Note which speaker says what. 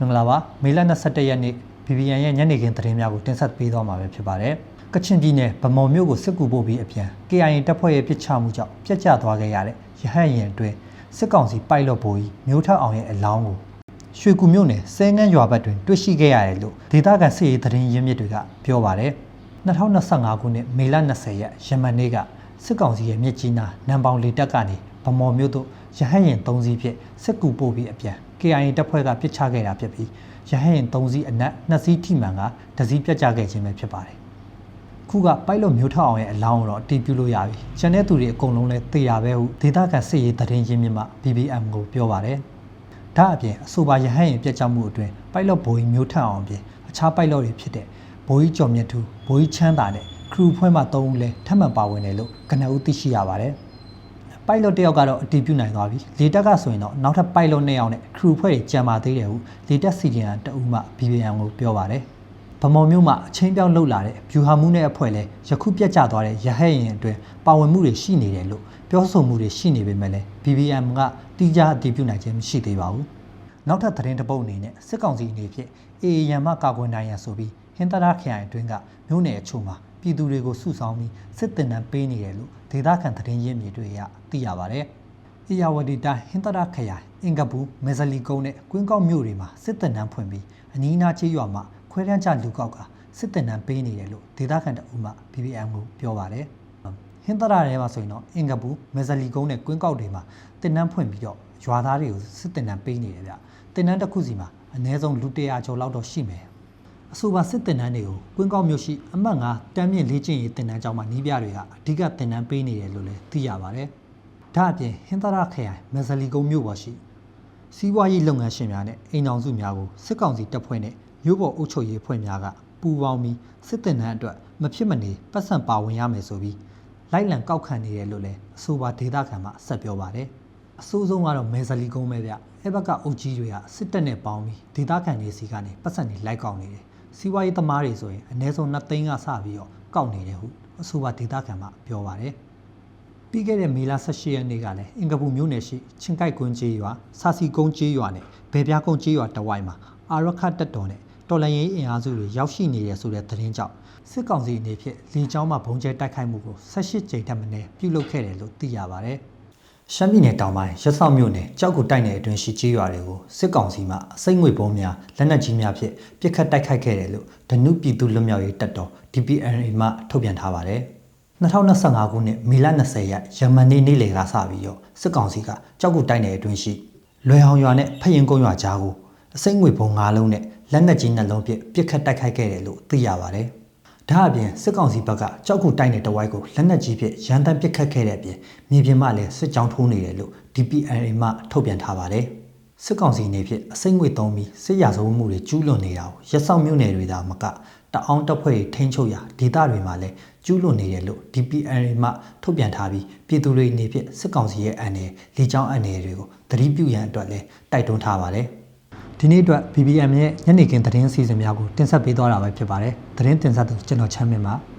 Speaker 1: မင်္ဂလာပါမေလ22ရက်နေ့ BBN ရဲ့ညနေခင်းသတင်းများကိုတင်ဆက်ပေးသွားမှာပဲဖြစ်ပါတယ်ကချင်ပြည်နယ်ဗမော်မြို့ကိုစစ်ကူပို့ပြီးအပြန် KIA တပ်ဖွဲ့ရဲ့ပစ်ချမှုကြောင့်ပြက်ကျသွားခဲ့ရတဲ့ရဟတ်ရင်အတွင်းစစ်ကောင်စီပိုက်လော့ဘိုးကြီးမျိုးထက်အောင်ရဲ့အလောင်းကိုရွှေကူမြို့နယ်စဲငန်းရွာဘက်တွင်တွေ့ရှိခဲ့ရတယ်လို့ဒေသခံစစ်ရေးသတင်းရင်းမြစ်တွေကပြောပါတယ်2025ခုနှစ်မေလ20ရက်ယမန်နေ့ကစစ်ကောင်စီရဲ့မြစ်ကြီးနားနံပေါင်လေတပ်ကနေဗမော်မြို့သို့ ရဟတ်ရင်3စီးဖြင့်စစ်ကူပို့ပြီးအပြန် KIA တပ်ဖွဲ့ကပစ်ချခဲ့တာဖြစ်ပြီးရဟတ်ရင်3စီးအနက်2စီးထိမှန်ကတစီးပြတ်ကျခဲ့ခြင်းပဲဖြစ်ပါတယ်။ခုကပိုက်လော့မျိုးထောက်အောင်ရဲ့အလောင်းကိုတော့အတီးပြုလို့ရပြီ။ကျန်တဲ့သူတွေအကုန်လုံးလည်းသေရပဲဟုဒေသခံစစ်ရေးသတင်းရင်းမြစ်မှ BBM ကိုပြောပါတယ်။ဒါအပြင်အဆိုပါရဟတ်ရင်ပြတ်ကျမှုအတွင်းပိုက်လော့ဘိုးကြီးမျိုးထက်အောင်အပြင်အခြားပိုက်လော့တွေဖြစ်တဲ့ဘိုးကြီးကျော်မြတ်သူဘိုးကြီးချမ်းသာနဲ့ခရူဖွဲ့မှ3ဦးလည်းထပ်မံပါဝင်တယ်လို့ကနအူးသိရှိရပါတယ်။ ပိုက်လော့တစ်ယောက်ကတော့အတီးပြုတ်နိုင်သွားပြီလေတက်ကဆိုရင်တော့နောက်ထပ်ပိုက်လော့နှစ်ယောက်နဲ့ခရူဖွဲ့တွေကြံပါသေးတယ်ဟုလေတက်စီဒီယန်တအူးမှ BBN ကိုပြောပါတယ်ဗမော်မြို့မှာအချင်းပြောင်းလှုပ်လာတဲ့ဗျူဟာမှုနဲ့အဖွဲ့လဲယခုပြတ်ကျသွားတဲ့ရဟဲ့ရင်အတွင်းပါဝင်မှုတွေရှိနေတယ်လို့ပြောဆိုမှုတွေရှိနေပေမဲ့လည်း BBM ကတိကျအတည်ပြုနိုင်ခြင်းမရှိသေးပါဘူးနောက်ထပ်သတင်းတစ်ပုဒ်အနေနဲ့စစ်ကောင်စီအနေဖြင့် AA ရန်မှကာကွယ်နိုင်ရန်ဆိုပြီးဟင်္သာရခရိုင်အတွင်းကမြို့နယ်အချို့မှာ ပြည်သူတွေကိုစုဆောင်းပြီးစစ်တင်နှံပေးနေတယ်လို့ဒေသခံသတင်းရင်းမြစ်တွေကသိရပါတယ်။အေယာဝတီတိုင်းဟင်္သာရခရိုင်အင်ကပူမေဇလီကုန်းနဲ့ကွင်းကောက်မြို့တွေမှာစစ်တင်နှံဖွင့်ပြီးအနီးအနားချေးရွာမှာခွဲတန်းချလူကောက်ကစစ်တင်နှံပေးနေတယ်လို့ဒေသခံတအုပ်မှ BBM ကိုပြောပါတယ်။ဟင်္သာရထဲမှာဆိုရင်တော့အင်ကပူမေဇလီကုန်းနဲ့ကွင်းကောက်တွေမှာတင်နှံဖွင့်ပြီးတော့ရွာသားတွေကိုစစ်တင်နှံပေးနေတယ်ဗျ။တင်နှံတစ်ခုစီမှာအနည်းဆုံးလူ100ကျော်လောက်တော့ရှိမယ်။ အဆိုပါစစ်တင်တန်းတွေကိုကွင်းကောက်မြို့ရှိအမှတ်9တမ်းမြင့်လေ့ကျင့်ရေးတင်တန်းကျောင်းမှာနီးပြတွေကအဓိကတင်တန်းပေးနေတယ်လို့လည်းသိရပါတယ်။ဒါအပြင်ဟင်္သာရခရိုင်မဇလီကုန်းမြို့ပေါ်ရှိစီးပွားရေးလုပ်ငန်းရှင်များနဲ့အိမ်အောင်စုများကိုစစ်ကောင်စီတပ်ဖွဲ့နဲ့မြို့ပေါ်အုပ်ချုပ်ရေးဖွဲ့များကပူးပေါင်းပြီးစစ်တင်တန်းအတွက်မဖြစ်မနေပတ်စံပါဝင်ရမယ်ဆိုပြီးလိုက်လံကောက်ခံနေတယ်လို့လည်းအဆိုပါဒေသခံမှဆက်ပြောပါတယ်။အဆိုးဆုံးကတော့မဲဇလီကုန်းပဲဗျ။အဲ့ဘက်ကအုပ်ကြီးတွေကစစ်တပ်နဲ့ပေါင်းပြီးဒေသခံတွေစီကနေပတ်စံတွေလိုက်ကောက်နေတယ်။ စီးပွားရေးသမားတွေဆိုရင်အနည်းဆုံး2သိန်းကစပြီးတော့ကောက်နေတယ်ဟုအဆိုပါဒေသခံမှပြောပါတယ်။ပြီးခဲ့တဲ့မေလ18ရက်နေ့ကလည်းအင်ကပူမြို့နယ်ရှိချင်းကိုက်ကွင်းကျေးရွာစာစီကုန်းကျေးရွာနဲ့ဘယ်ပြားကုန်းကျေးရွာတဝိုင်းမှာအာရခတ်တက်တော်နဲ့တော်လန်ရေးအင်အားစုတွေရောက်ရှိနေရဆိုတဲ့သတင်းကြောင့်စစ်ကောင်စီအနေဖြင့်လေကြောင်းမှဘုံကျဲတိုက်ခိုက်မှုကို18ကြိမ်ထက်မနည်းပြုလုပ်ခဲ့တယ်လို့သိရပါတယ်။ ရှမ်းပြည်နယ်တောင်ပိုင်းရဆော့မြို့နယ်ကြောက်ကူတိုက်နယ်အတွင်းရှိကျေးရွာတွေကိုစစ်ကောင်စီမှအစိမ့်ငွေပုံးများလက်နက်ကြီးများဖြင့်ပစ်ခတ်တိုက်ခိုက်ခဲ့တယ်လို့ဒနုပြည်သူလွတ်မြောက်ရေးတပ်တော် DPNA မှထုတ်ပြန်ထားပါတယ်။2025ခုနှစ်မေလ20ရက်ယမန်နေ့နေ့လယ်ကစပြီးတော့စစ်ကောင်စီကကြောက်ကူတိုက်နယ်အတွင်းရှိလွယ်အောင်ရွာနဲ့ဖရင်ကုန်းရွာကြားကိုအစိမ့်ငွေပုံး၅လုံးနဲ့လက်နက်ကြီးနှလုံးဖြင့်ပစ်ခတ်တိုက်ခိုက်ခဲ့တယ်လို့သိရပါတယ်။ ဒါအပြင်စစ်ကောင်စီဘက်ကကြောက်ကူတိုက်နယ်တဝိုက်ကိုလက်နက်ကြီးဖြင့်ရန်တမ်းပစ်ခတ်ခဲ့တဲ့အပြင်မြေပြင်မှလည်းစစ်ကြောင်းထိုးနေတယ်လို့ DPNA မှထုတ်ပြန်ထားပါတယ်။စစ်ကောင်စီအနေဖြင့်အစိမ့်ငွေသုံးပြီးစစ်ရာဇဝတ်မှုတွေကျူးလွန်နေတာကိုရက်စောက်မြို့နယ်တွေသာမကတအောင်းတပ်ဖွဲ့တွေထိန်းချုပ်ရာဒေသတွေမှာလည်းကျူးလွန်နေတယ်လို့ DPNA မှထုတ်ပြန်ထားပြီးပြည်သူတွေအနေဖြင့်စစ်ကောင်စီရဲ့အန်နယ်လေကြောင်းအန်နယ်တွေကိုသတိပြုရန်အတွက်လည်းတိုက်တွန်းထားပါတယ်။ ဒီနေ့အတွက် BBM ရဲ့ညနေခင်းသတင်းအစီအစဉ်များကိုတင်ဆက်ပေးသွားတာပဲဖြစ်ပါတယ်။သတင်းတင်ဆက်သူကျွန်တော်ချမ်းမင်းပါ။